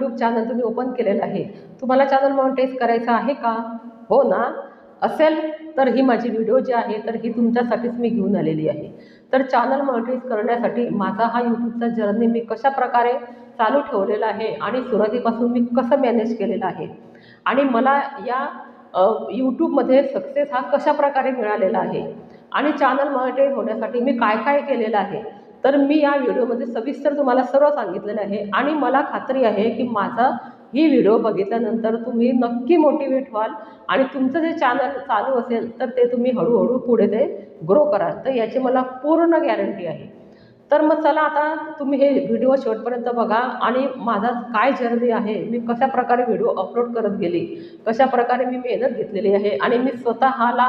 YouTube channel तुम्ही open केलेलं आहे. तुम्हाला चॅनल मॉनिटाईज करायचं आहे का? हो ना? असेल तर ही माझी व्हिडिओ जी आहे तर ही तुमच्यासाठीच मी घेऊन आलेली आहे. तर चॅनल मॉनिटाईज करण्यासाठी माझा हा यूट्यूबचा जर्नी मी कशा प्रकारे चालू ठेवलेला आहे आणि सुरुवातीपासून मी कसं मॅनेज केलेलं आहे? आणि मला या यूट्यूबमध्ये सक्सेस हा कशा प्रकारे मिळालेला आहे? आणि चॅनल मॉनिटाईज होण्यासाठी मी काय काय केलेलं आहे? तर मी या व्हिडिओमध्ये सविस्तर तुम्हाला सर्व सांगितलेलं आहे आणि मला खात्री आहे की माझा ही व्हिडिओ बघितल्यानंतर तुम्ही नक्की मोटिवेट व्हाल आणि तुमचं जे चॅनल चालू असेल तर ते तुम्ही हळूहळू पुढे ते ग्रो कराल. तर याची मला पूर्ण गॅरंटी आहे. तर मग चला आता तुम्ही हे व्हिडिओ शेवटपर्यंत बघा आणि माझा काय जर्नी आहे मी कशा प्रकारे व्हिडिओ अपलोड करत गेली कशा प्रकारे मी मेहनत घेतलेली आहे आणि मी स्वतःला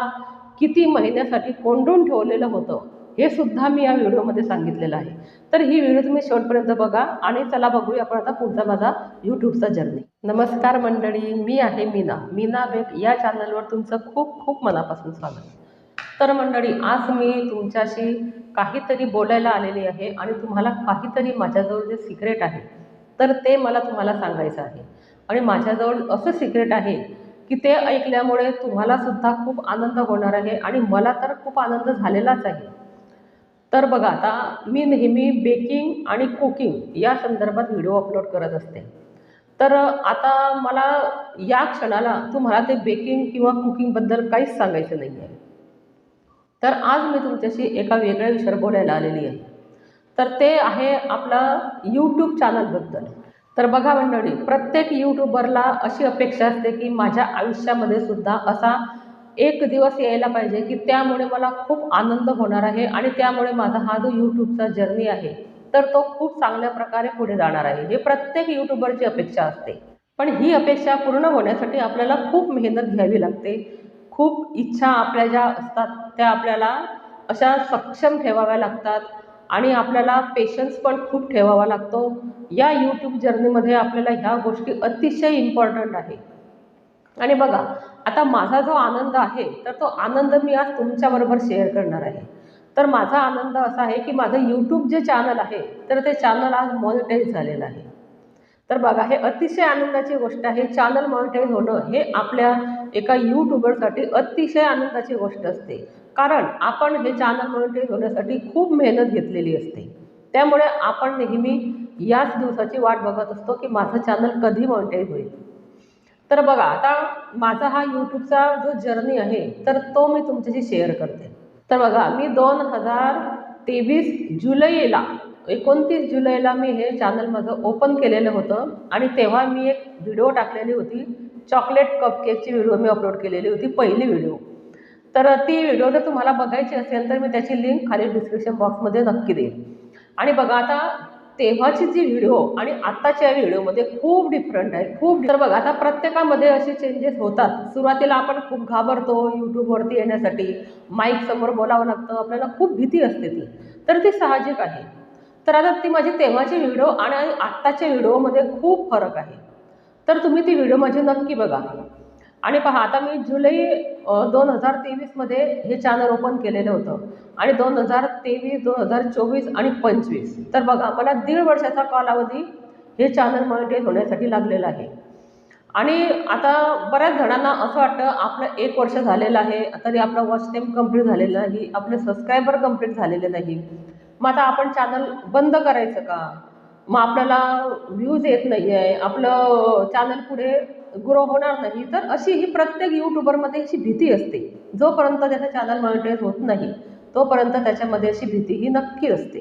किती महिन्यासाठी कोंडून ठेवलेलं होतं हे सुद्धा मी या व्हिडिओमध्ये सांगितलेलं आहे. तर ही व्हिडिओ तुम्ही शेवटपर्यंत बघा आणि चला बघूया आपण आता पुढचा माझा यूट्यूबचा जर्नी नमस्कार मंडळी मी आहे मीना. मीना बेक या चॅनलवर तुमचं खूप खूप मनापासून स्वागत. तर मंडळी आज मी तुमच्याशी काहीतरी बोलायला आलेली आहे आणि तुम्हाला काहीतरी माझ्याजवळ जे सिक्रेट आहे तर ते मला तुम्हाला सांगायचं आहे. आणि माझ्याजवळ असं सिक्रेट आहे की ते ऐकल्यामुळे तुम्हाला सुद्धा खूप आनंद होणार आहे आणि मला तर खूप आनंद झालेलाच आहे. तर बघा आता मी नेहमी बेकिंग आणि कुकिंग या संदर्भात व्हिडिओ अपलोड करत असते. तर आता मला या क्षणाला तुम्हाला ते बेकिंग किंवा कुकिंगबद्दल काहीच सांगायचं नाही आहे तर आज मी तुमच्याशी एका वेगळ्या विषयावर बोलायला आलेली आहे. तर ते आहे आपला यूट्यूब चॅनलबद्दल तर बघा मंडळी प्रत्येक यूट्यूबरला अशी अपेक्षा असते की माझ्या आयुष्यामध्ये सुद्धा असा एक दिवस यायला पाहिजे की त्यामुळे मला खूप आनंद होणार आहे आणि त्यामुळे माझा हा जो यूट्यूबचा जर्नी आहे तर तो खूप चांगल्या प्रकारे पुढे जाणार आहे. हे प्रत्येक यूट्यूबरची अपेक्षा असते. पण ही अपेक्षा पूर्ण होण्यासाठी आपल्याला खूप मेहनत घ्यावी लागते. खूप इच्छा आपल्या ज्या असतात त्या आपल्याला अशा सक्षम ठेवाव्या लागतात आणि आपल्याला पेशन्स पण खूप ठेवावा लागतो. या यूट्यूब जर्नीमध्ये आपल्याला ह्या गोष्टी अतिशय इम्पॉर्टंट आहे. आणि बघा आता माझा जो आनंद आहे तर तो आनंद मी आज तुमच्याबरोबर शेअर करणार आहे. तर माझा आनंद असा आहे की माझं यूट्यूब जे चॅनल आहे तर ते चॅनल आज मॉनिटाईज झालेलं आहे. तर बघा हे अतिशय आनंदाची गोष्ट आहे. चॅनल मॉनिटाईज होणं हे आपल्या एका यूट्यूबरसाठी अतिशय आनंदाची गोष्ट असते. कारण आपण हे चॅनल मॉनिटाईज होण्यासाठी खूप मेहनत घेतलेली असते. त्यामुळे आपण नेहमी याच दिवसाची वाट बघत असतो की माझं चॅनल कधी मॉनिटाईज होईल. तर बघा आता माझा हा यूट्यूबचा जो जर्नी आहे तर तो मी तुमच्याशी शेअर करते. तर बघा मी दोन हजार तेवीस जुलैला एकोणतीस जुलैला मी हे चॅनल माझं ओपन केलेलं होतं. आणि तेव्हा मी एक व्हिडिओ टाकलेली होती. चॉकलेट कपकेकची व्हिडिओ मी अपलोड केलेली होती पहिली व्हिडिओ तर ती व्हिडिओ जर तुम्हाला बघायची असेल तर मी त्याची लिंक खाली डिस्क्रिप्शन बॉक्समध्ये नक्की देईन. आणि बघा आता तेव्हाची जी व्हिडिओ आणि आत्ताच्या व्हिडिओमध्ये खूप डिफरंट आहे खूप तर बघा आता प्रत्येकामध्ये असे चेंजेस होतात. सुरुवातीला आपण खूप घाबरतो यूट्यूबवरती येण्यासाठी. माईक समोर बोलावं लागतं आपल्याला खूप भीती असते ती. तर ती साहजिक आहे. तर आता ती माझी तेव्हाची व्हिडिओ आणि आत्ताच्या व्हिडिओमध्ये खूप फरक आहे. तर तुम्ही ती व्हिडिओ माझी नक्की बघा. आणि पहा आता मी जुलै दोन हजार तेवीसमध्ये हे चॅनल ओपन केलेलं होतं. आणि दोन हजार तेवीस दोन हजार चोवीस आणि पंचवीस. तर बघा मला दीड वर्षाचा कालावधी हे चॅनल मॉनिटाईज होण्यासाठी लागलेलं आहे. आणि आता बऱ्याच जणांना असं वाटतं आपलं एक वर्ष झालेलं आहे तरी आपलं वॉच टाईम कंप्लीट झालेलं नाही आपले सबस्क्रायबर कंप्लीट झालेले नाही. मग आता आपण चॅनल बंद करायचं का? मग आपल्याला व्ह्यूज येत नाही आहे आपलं चॅनल पुढे ग्रो होणार नाही. तर अशी ही प्रत्येक यूट्यूबरमध्ये अशी भीती असते. जोपर्यंत त्याचं चॅनल मॉनिटाईज होत नाही तोपर्यंत त्याच्यामध्ये अशी भीती ही नक्की असते.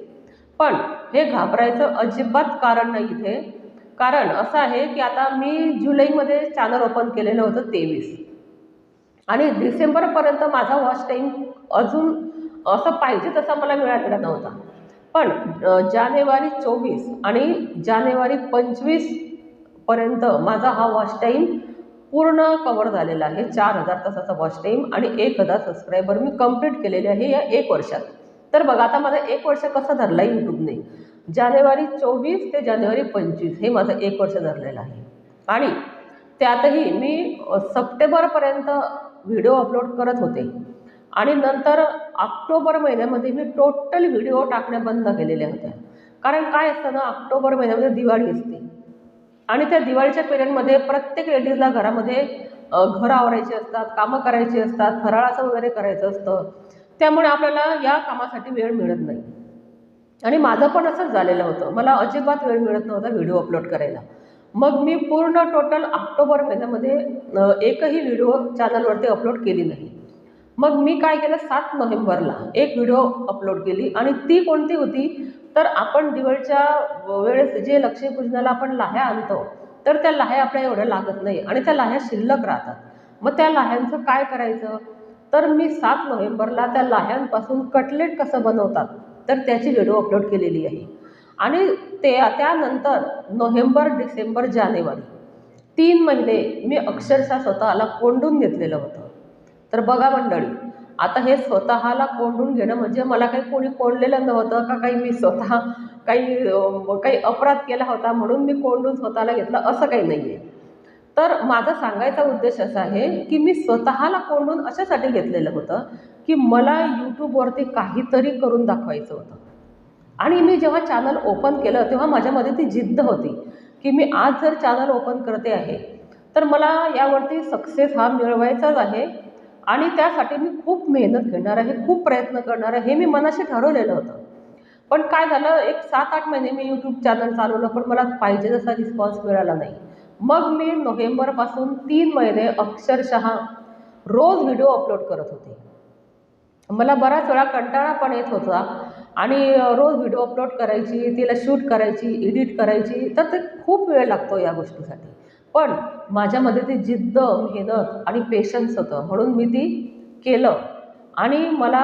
पण हे घाबरायचं अजिबात कारण नाही इथे. कारण असं आहे की आता मी जुलैमध्ये चॅनल ओपन केलेलं होतं तेवीस. आणि डिसेंबरपर्यंत माझा वॉच टाईम अजून असं पाहिजे तसा मला मिळालेला नव्हता. पण जानेवारी चोवीस आणि जानेवारी पंचवीसपर्यंत माझा हा वॉच टाईम पूर्ण कवर झालेला आहे. चार हजार तासाचा वॉच टाईम आणि एक हजार सबस्क्रायबर मी कंप्लीट केलेले आहे या एक वर्षात. तर बघा आता माझा एक वर्ष कसं धरलं आहे यूट्यूबने? जानेवारी चोवीस ते जानेवारी पंचवीस हे माझं एक वर्ष धरलेलं आहे. आणि त्यातही मी सप्टेंबरपर्यंत व्हिडिओ अपलोड करत होते. आणि नंतर ऑक्टोबर महिन्यामध्ये मी टोटल व्हिडिओ टाकण्या बंद केलेल्या होत्या. कारण काय असतं ना ऑक्टोबर महिन्यामध्ये दिवाळी असते. आणि त्या दिवाळीच्या पिरियडमध्ये प्रत्येक लेडीजला घरामध्ये घर आवरायचे असतात कामं करायची असतात फराळाचं वगैरे करायचं असतं. त्यामुळे आपल्याला या कामासाठी वेळ मिळत नाही. आणि माझं पण असंच झालेलं होतं. मला अजिबात वेळ मिळत नव्हता व्हिडिओ अपलोड करायला. मग मी पूर्ण टोटल ऑक्टोबर महिन्यामध्ये एकही व्हिडिओ चॅनलवरती अपलोड केली नाही. मग मी काय केलं? सात नोव्हेंबरला एक व्हिडिओ अपलोड केली आणि ती कोणती होती? तर आपण दिवाळीच्या वेळेस जे लक्ष्मीपूजनाला आपण लाह्या आणतो तर त्या लाह्या आपल्या एवढ्या लागत नाही आणि त्या लाह्या शिल्लक राहतात. मग त्या लाह्यांचं काय करायचं? तर मी सात नोव्हेंबरला त्या लाह्यांपासून कटलेट कसं बनवतात तर त्याची व्हिडिओ अपलोड केलेली आहे. आणि ते त्यानंतर नोव्हेंबर डिसेंबर जानेवारी तीन महिने मी अक्षरशः स्वतःला कोंडून घेतलेलं होतं. तर बघा मंडळी आता हे स्वतःला कोंडून घेणं म्हणजे मला काही कोणी कोंडलेलं नव्हतं का काही मी स्वतः काही काही अपराध केला होता म्हणून मी कोंडून स्वतःला घेतलं असं काही नाही आहे तर माझा सांगायचा उद्देश असा आहे की मी स्वतःला कोंडून अशासाठी घेतलेलं होतं की मला यूट्यूबवरती काहीतरी करून दाखवायचं होतं. आणि मी जेव्हा चॅनल ओपन केलं तेव्हा माझ्यामध्ये ती जिद्द होती की मी आज जर चॅनल ओपन करते आहे तर मला यावरती सक्सेस हा मिळवायचाच आहे. आणि त्यासाठी मी खूप मेहनत घेणार आहे खूप प्रयत्न करणार आहे हे मी मनाशी ठरवलेलं होतं. पण काय झालं एक सात आठ महिने मी यूट्यूब चॅनल चालवलं पण मला पाहिजे तसा रिस्पॉन्स मिळाला नाही. मग मी नोव्हेंबरपासून तीन महिने अक्षरशः रोज व्हिडिओ अपलोड करत होते. मला बऱ्याच वेळा कंटाळा पण येत होता आणि रोज व्हिडिओ अपलोड करायची तिला शूट करायची एडिट करायची तर ते खूप वेळ लागतो या गोष्टीसाठी. पण माझ्यामध्ये ती जिद्द मेहनत आणि पेशन्स होतं. म्हणून मी ती केलं. आणि मला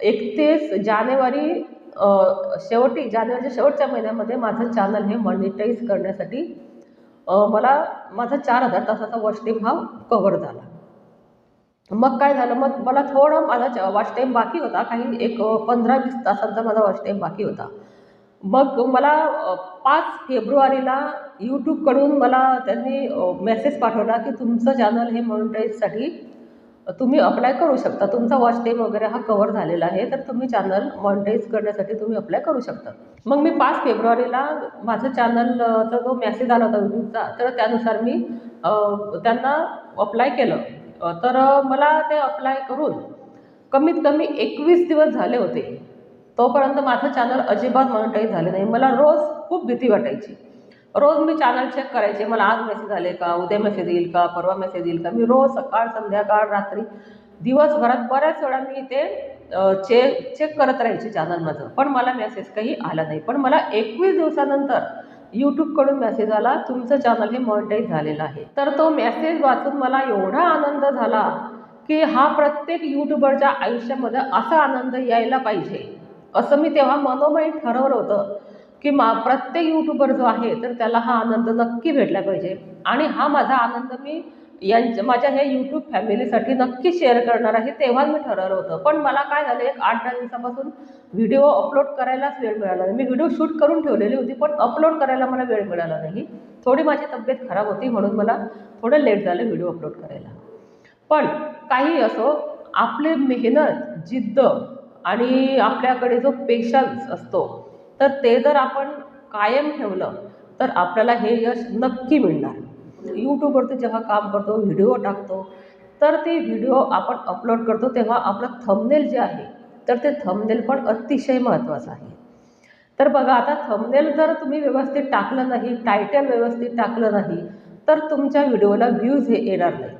एकतीस जानेवारी शेवटी जानेवारीच्या शेवटच्या महिन्यामध्ये माझं चॅनल हे मॉनिटाईज करण्यासाठी मला माझा चार हजार तासाचा वॉच टाईम हा कवर झाला. मग काय झालं? मग मला थोडं माझा वॉच टाईम बाकी होता. काही एक पंधरा वीस तासांचा माझा वॉच टाईम बाकी होता. मग मला पाच फेब्रुवारीला यूट्यूबकडून मला त्यांनी मेसेज पाठवला की तुमचं चॅनल हे मॉनिटाईजसाठी तुम्ही अप्लाय करू शकता. तुमचा वॉच टाईम वगैरे हा कवर झालेला आहे तर तुम्ही चॅनल मॉनिटाईज करण्यासाठी तुम्ही अप्लाय करू शकता. मग मी पाच फेब्रुवारीला माझं चॅनलचा जो मेसेज आला होता यूट्यूबचा तर त्यानुसार मी त्यांना अप्लाय केलं. तर मला ते अप्लाय करून कमीत कमी एकवीस दिवस झाले होते. तोपर्यंत माझं चॅनल अजिबात मॉनिटाईज झाले नाही. मला रोज खूप भीती वाटायची. रोज मी चॅनल चेक करायचे मला आज मेसेज आले का उद्या मेसेज येईल का परवा मेसेज येईल का? मी रोज सकाळ संध्याकाळ रात्री दिवसभरात बऱ्याच वेळा मी ते चेक चेक करत राहायचे चॅनल माझं पण मला मेसेज काही आला नाही. पण मला एकवीस दिवसानंतर यूट्यूबकडून मेसेज आला तुमचं चॅनल हे मॉनिटाईज झालेलं आहे. तर तो मेसेज वाचून मला एवढा आनंद झाला की हा प्रत्येक यूट्यूबरच्या आयुष्यामध्ये असा आनंद यायला पाहिजे. असं मी तेव्हा मनोमय ठरवलं होतं की मा प्रत्येक यूट्यूबर जो आहे तर त्याला हा आनंद नक्की भेटला पाहिजे. आणि हा माझा आनंद मी यांच्या माझ्या ह्या यूट्यूब फॅमिलीसाठी नक्की शेअर करणार आहे तेव्हाच मी ठरवलं होतं. पण मला काय झालं एक आठ दहा दिवसापासून व्हिडिओ अपलोड करायलाच वेळ मिळाला नाही. मी व्हिडिओ शूट करून ठेवलेली होती पण अपलोड करायला मला वेळ मिळाला नाही. थोडी माझी तब्येत खराब होती म्हणून मला थोडं लेट झालं व्हिडिओ अपलोड करायला. पण काही असो आपले मेहनत जिद्द आणि आपल्याकडे जो पेशन्स असतो तर ते जर आपण कायम ठेवलं तर आपल्याला हे यश नक्की मिळणार. यूट्यूबवरती जेव्हा काम करतो व्हिडिओ टाकतो तर ते व्हिडिओ आपण अपलोड करतो तेव्हा आपलं थंबनेल जे आहे तर ते थंबनेल पण अतिशय महत्त्वाचं आहे. तर बघा आता थंबनेल जर तुम्ही व्यवस्थित टाकलं नाही टायटल व्यवस्थित टाकलं नाही तर तुमच्या व्हिडिओला व्ह्यूज हे येणार नाही.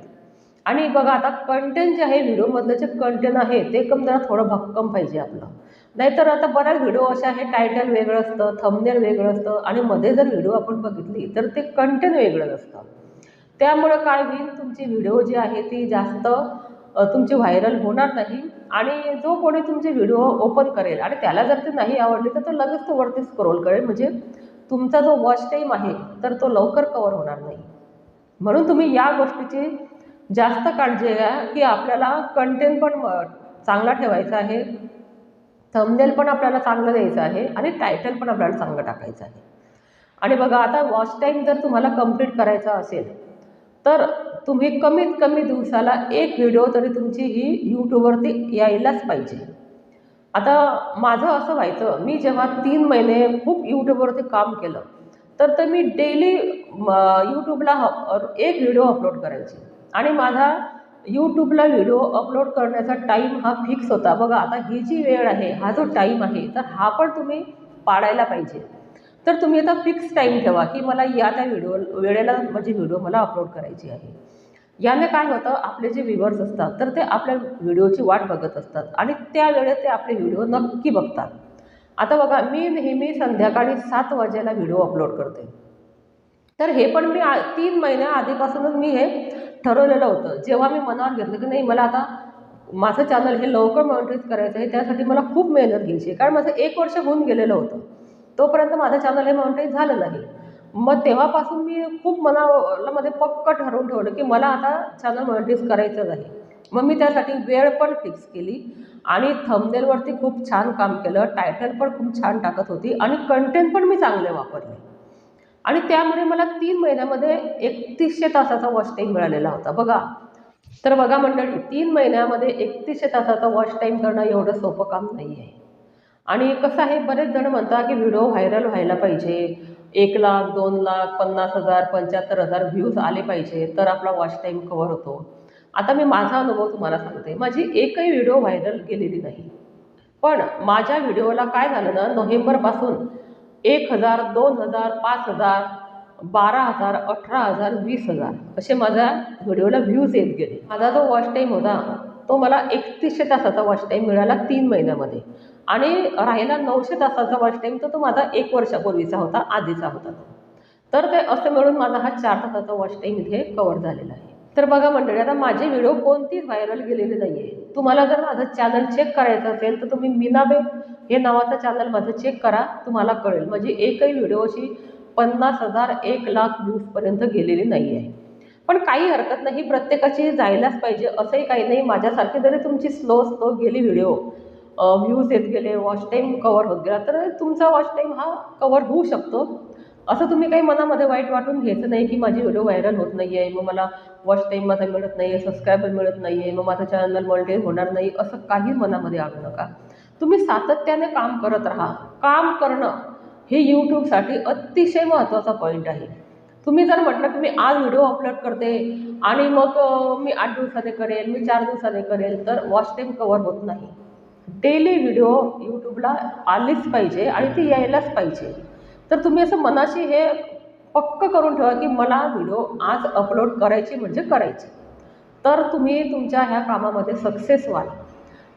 आणि बघा आता कंटेंट जे आहे व्हिडिओमधलं जे कंटेंट आहे ते कम जरा थोडं भक्कम पाहिजे आपलं. नाहीतर आता बऱ्याच व्हिडिओ असे आहे टायटल वेगळं असतं थंबनेल वेगळं असतं आणि मध्ये जर व्हिडिओ आपण बघितली तर ते कंटेंट वेगळंच असतं. त्यामुळं काय होईल तुमची व्हिडिओ जी आहे ती जास्त तुमची व्हायरल होणार नाही आणि जो कोणी तुमचे व्हिडिओ ओपन करेल आणि त्याला जर ते नाही आवडली तर तो लगेच तो वरती स्क्रोल करेल. म्हणजे तुमचा जो वॉच टाईम आहे तर तो लवकर कवर होणार नाही. म्हणून तुम्ही या गोष्टीची जास्त काळजी घ्या की आपल्याला कंटेंट पण चांगला ठेवायचा आहे. थंबनेल पण आपल्याला चांगलं द्यायचं आहे आणि टायटल पण आपल्याला चांगलं टाकायचं आहे. आणि बघा आता वॉच टाईम जर तुम्हाला कंप्लीट करायचा असेल तर तुम्ही कमीत कमी दिवसाला एक व्हिडिओ तरी तुमची ही यूट्यूबवरती यायलाच पाहिजे. आता माझं असं व्हायचं मी जेव्हा तीन महिने खूप यूट्यूबवरती काम केलं तर ते मी डेली यूट्यूबला एक व्हिडिओ अपलोड करायची. आणि माझा यूट्यूबला व्हिडिओ अपलोड करण्याचा टाईम हा फिक्स होता. बघा आता ही जी वेळ आहे हा जो टाईम आहे तर हा पण तुम्ही पाळायला पाहिजे. तर तुम्ही आता फिक्स टाईम ठेवा की मला या त्या व्हिडिओ वेळेला माझी व्हिडिओ मला अपलोड करायची आहे. याने काय होतं आपले जे व्ह्युअर्स असतात तर ते आपल्या व्हिडिओची वाट बघत असतात आणि त्या वेळेत ते आपले व्हिडिओ नक्की बघतात. आता बघा मी नेहमी संध्याकाळी सात वाजेला व्हिडिओ अपलोड करते. तर हे पण मी आ तीन महिन्या आधीपासूनच मी हे ठरवलेलं होतं. जेव्हा मी मनावर घेतलं की नाही मला आता माझं चॅनल हे लवकर मॉनिटाईज करायचं आहे त्यासाठी मला खूप मेहनत घ्यायची आहे. कारण माझं एक वर्ष होऊन गेलेलं होतं. तोपर्यंत माझं चॅनल हे मॉनिटाईज झालं नाही. मग तेव्हापासून मी खूप मनाला मध्ये पक्क ठरवून ठेवलं की मला आता चॅनल मॉनिटाईज करायचं आहे मग मी त्यासाठी वेळ पण फिक्स केली आणि थंबनेलवरती खूप छान काम केलं टायटल पण खूप छान टाकत होती आणि कंटेंट पण मी चांगले वापरले. आणि त्यामुळे मला तीन महिन्यामध्ये एकतीसशे तासाचा वॉच टाईम मिळालेला होता. बघा. तर बघा मंडळी तीन महिन्यामध्ये एकतीसशे तासाचा वॉच टाईम करणं एवढं सोपं काम नाही आहे आणि कसं आहे बरेच जण म्हणतात की व्हिडिओ व्हायरल व्हायला पाहिजे. एक लाख दोन लाख पन्नास हजार पंच्याहत्तर हजार व्ह्यूज आले पाहिजे तर आपला वॉच टाईम कवर होतो. आता मी माझा अनुभव तुम्हाला सांगते. माझी एकही व्हिडिओ व्हायरल गेलेली नाही. पण माझ्या व्हिडिओला काय झालं ना नोव्हेंबरपासून एक हजार दोन हजार पाच हजार बारा हजार अठरा हजार वीस हजार असे माझ्या व्हिडिओला व्ह्यूज येत गेले. माझा जो वॉच टाईम होता तो मला एकतीसशे तासाचा वॉच टाईम मिळाला तीन महिन्यामध्ये. आणि राहिला नऊशे तासाचा वॉच टाईम तर तो माझा एक वर्षापूर्वीचा होता आधीचा होता तो. तर ते असं मिळून माझा हा चार तासाचा वॉच टाईम इथे कवर झालेला आहे. तर बघा मंडळी आता माझे व्हिडिओ कोणतीच व्हायरल गेलेले नाही आहे तुम्हाला जर माझं चॅनल चेक करायचं असेल तर तुम्ही मीनाबे हे नावाचं चॅनल माझं चेक करा तुम्हाला कळेल. म्हणजे एकही व्हिडिओ अशी पन्नास हजार एक लाख व्ह्यूजपर्यंत गेलेली नाही आहे पण काही हरकत नाही प्रत्येकाची जायलाच पाहिजे असंही काही नाही. माझ्यासारखी जरी तुमची स्लो स्लो गेली व्हिडिओ व्ह्यूज येत गेले वॉच टाईम कवर होत गेला तर तुमचा वॉच टाईम हा कवर होऊ शकतो. असं तुम्ही काही मनामध्ये वाईट वाटून घ्यायचं नाही की माझी व्हिडिओ व्हायरल होत नाही आहे मग मला वॉच टाईम माझा मिळत नाही आहे सबस्क्रायबर मिळत नाही आहे मग माझं चॅनल मॉनिटाईज होणार नाही असं काही मनामध्ये आणू नका. तुम्ही सातत्याने काम करत राहा. काम करणं हे यूट्यूबसाठी अतिशय महत्त्वाचा पॉईंट आहे. तुम्ही जर म्हटलं की मी आज व्हिडिओ अपलोड करते आणि मग मी आठ दिवसाने करेल मी चार दिवसाने करेल तर वॉच टाईम कवर होत नाही. डेली व्हिडिओ यूट्यूबला आलीच पाहिजे आणि ती यायलाच पाहिजे. तर तुम्ही असं मनाशी हे पक्क करून ठेवा की मला व्हिडिओ आज अपलोड करायची म्हणजे करायची. तर तुम्ही तुमच्या ह्या कामामध्ये सक्सेस व्हाल.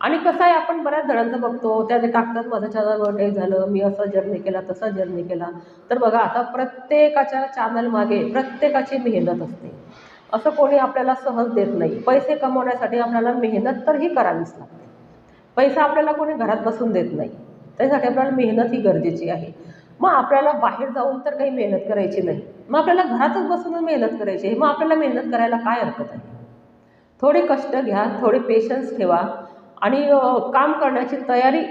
आणि कसं आहे आपण बऱ्याच जणांचं बघतो त्याने टाकतात माझं चॅनल मोठे झालं मी असं जर्नी केला तसा जर्नी केला. तर बघा आता प्रत्येकाच्या चॅनल मागे प्रत्येकाची मेहनत असते. असं कोणी आपल्याला सहज देत नाही. पैसे कमवण्यासाठी आपल्याला मेहनत तर ही करावीच लागते. पैसा आपल्याला कोणी घरात बसून देत नाही. त्यासाठी आपल्याला मेहनत ही गरजेची आहे. मग आपल्याला बाहेर जाऊन तर काही मेहनत करायची नाही. मग आपल्याला घरातच बसूनच मेहनत करायची आहे. मग आपल्याला मेहनत करायला काय हरकत आहे? थोडे कष्ट घ्या थोडे पेशन्स ठेवा आणि काम करण्याची तयारी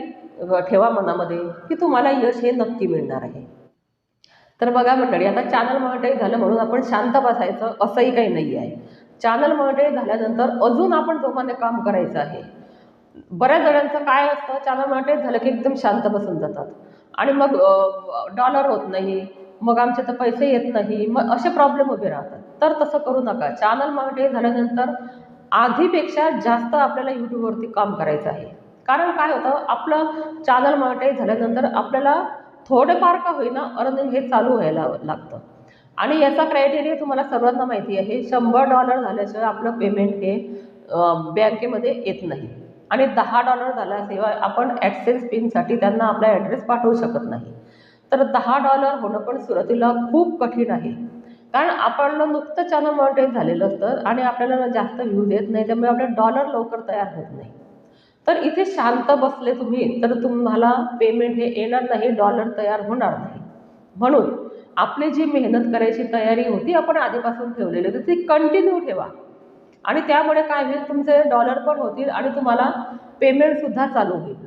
ठेवा मनामध्ये की तुम्हाला यश हे नक्की मिळणार आहे. तर बघा मंडळी आता चॅनल मॉनिटाईज झालं म्हणून आपण शांत बसायचं असंही काही नाही आहे चॅनल मॉनिटाईज झाल्यानंतर अजून आपण जोमाने काम करायचं आहे. बऱ्याच जणांचं काय असतं चॅनल मॉनिटाईज झालं की एकदम शांत बसून जातात. आणि मग डॉलर होत नाही मग आमचे तर पैसे येत नाही मग असे प्रॉब्लेम उभे राहतात. तर तसं करू नका. चॅनल मॉनिटाईज झाल्यानंतर आधीपेक्षा जास्त आपल्याला यूट्यूबवरती काम करायचं आहे. कारण काय होतं आपलं चॅनल मॉनिटाईज झाल्यानंतर आपल्याला थोडंफार का होईना अर्निंग हे चालू व्हायला लागतं. आणि याचा क्रायटेरिया तुम्हाला सर्वांना माहिती आहे शंभर डॉलर झाल्याशिवाय आपलं पेमेंट हे बँकेमध्ये येत नाही. आणि दहा डॉलर झाल्याशिवाय आपण ॲडसेन्स पिनसाठी त्यांना आपला ॲड्रेस पाठवू शकत नाही. तर दहा डॉलर होणं पण सुरुवातीला खूप कठीण आहे. कारण आपल्याला नुकतं चॅनल मॉनिटाईज झालेलं असतं आणि आपल्याला जास्त व्ह्यूज येत नाही त्यामुळे आपले डॉलर लवकर तयार होत नाही. तर इथे शांत बसले तुम्ही तर तुम्हाला पेमेंट हे येणार नाही डॉलर तयार होणार नाही. म्हणून आपली जी मेहनत करायची तयारी होती आपण आधीपासून ठेवलेली होती ती कंटिन्यू ठेवा. आणि त्यामुळे काय होईल तुमचे डॉलर पण होतील आणि तुम्हाला पेमेंटसुद्धा चालू होईल.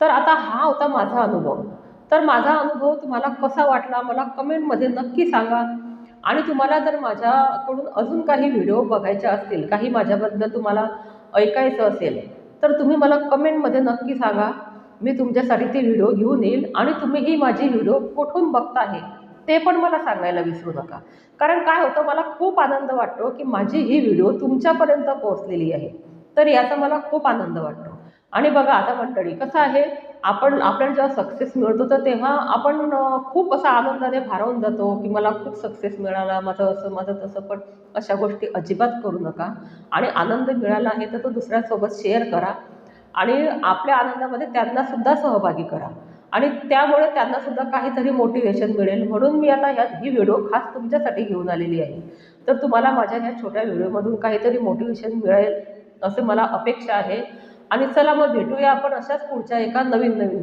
तर आता हा होता माझा अनुभव. तर माझा अनुभव तुम्हाला कसा वाटला मला कमेंटमध्ये नक्की सांगा. आणि तुम्हाला जर माझ्याकडून अजून काही व्हिडिओ बघायचे असतील काही माझ्याबद्दल तुम्हाला ऐकायचं असेल तर तुम्ही मला कमेंटमध्ये नक्की सांगा. मी तुमच्यासाठी ती व्हिडिओ घेऊन येईल आणि तुम्ही ही माझी व्हिडिओ कुठून बघता आहे ते पण मला सांगायला विसरू नका. कारण काय होतं मला खूप आनंद वाटतो की माझी ही व्हिडिओ तुमच्यापर्यंत पोहोचलेली आहे. तर याचा मला खूप आनंद वाटतो. आणि बघा आता मंडळी कसं आहे आपण आपल्याला जेव्हा सक्सेस मिळतो तर तेव्हा आपण खूप असा आनंदाने भारावून जातो की मला खूप सक्सेस मिळाला माझं असं माझं तसं पण अशा गोष्टी अजिबात करू नका. आणि आनंद मिळाला आहे तर तो दुसऱ्यांसोबत शेअर करा. आणि आपल्या आनंदामध्ये त्यांना सुद्धा सहभागी करा. आणि त्यामुळे त्यांना सुद्धा काहीतरी मोटिवेशन मिळेल. म्हणून मी आता ह्यात ही व्हिडिओ खास तुमच्यासाठी घेऊन आलेली आहे. तर तुम्हाला माझ्या ह्या छोट्या व्हिडिओमधून काहीतरी मोटिवेशन मिळेल असं मला अपेक्षा आहे. आणि चला मग भेटूया आपण अशाच पुढच्या एका नवीन नवीन